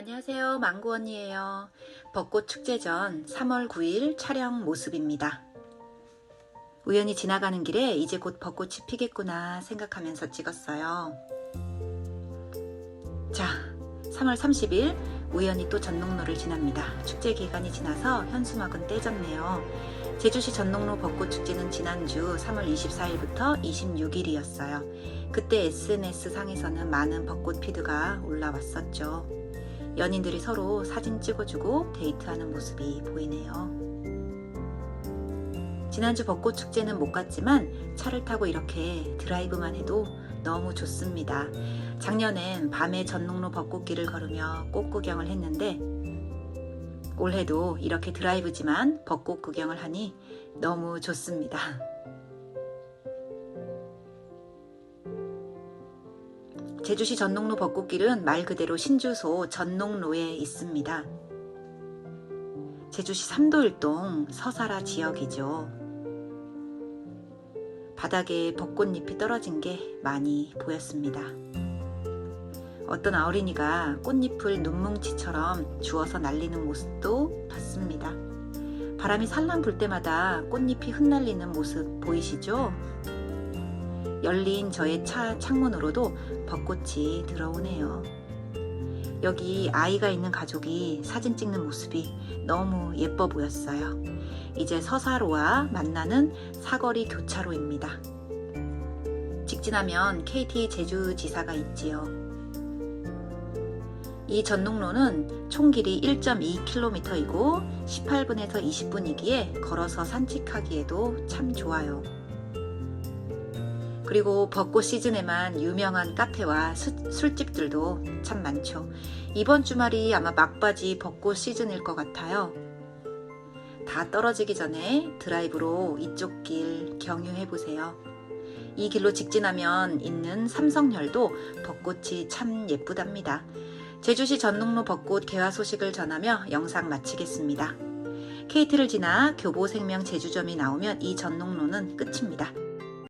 안녕하세요. 망고 언니예요. 벚꽃 축제 전 3월 9일 촬영 모습입니다. 우연히 지나가는 길에 이제 곧 벚꽃이 피겠구나 생각하면서 찍었어요. 자, 3월 30일 우연히 또 전농로를 지납니다. 축제 기간이 지나서 현수막은 떼졌네요. 제주시 전농로 벚꽃 축제는 지난주 3월 24일부터 26일이었어요. 그때 SNS 상에서는 많은 벚꽃 피드가 올라왔었죠. 연인들이 서로 사진 찍어주고 데이트하는 모습이 보이네요. 지난주 벚꽃 축제는 못 갔지만 차를 타고 이렇게 드라이브만 해도 너무 좋습니다. 작년엔 밤에 전농로 벚꽃길을 걸으며 꽃 구경을 했는데 올해도 이렇게 드라이브지만 벚꽃 구경을 하니 너무 좋습니다. 제주시 전농로 벚꽃길은 말 그대로 신주소 전농로에 있습니다. 제주시 삼도일동 서사라 지역이죠. 바닥에 벚꽃잎이 떨어진 게 많이 보였습니다. 어떤 어린이가 꽃잎을 눈뭉치처럼 주워서 날리는 모습도 봤습니다. 바람이 살랑 불 때마다 꽃잎이 흩날리는 모습 보이시죠? 열린 저의 차 창문으로도 벚꽃이 들어오네요. 여기 아이가 있는 가족이 사진 찍는 모습이 너무 예뻐 보였어요. 이제 서사로와 만나는 사거리 교차로입니다. 직진하면 KT 제주지사가 있지요. 이 전농로는 총 길이 1.2km이고 18분에서 20분이기에 걸어서 산책하기에도 참 좋아요. 그리고 벚꽃 시즌에만 유명한 카페와 수, 술집들도 참 많죠. 이번 주말이 아마 막바지 벚꽃 시즌일 것 같아요. 다 떨어지기 전에 드라이브로 이쪽 길 경유해 보세요. 이 길로 직진하면 있는 삼성열도 벚꽃이 참 예쁘답니다. 제주시 전농로 벚꽃 개화 소식을 전하며 영상 마치겠습니다. KT를 지나 교보생명 제주점이 나오면 이 전농로는 끝입니다.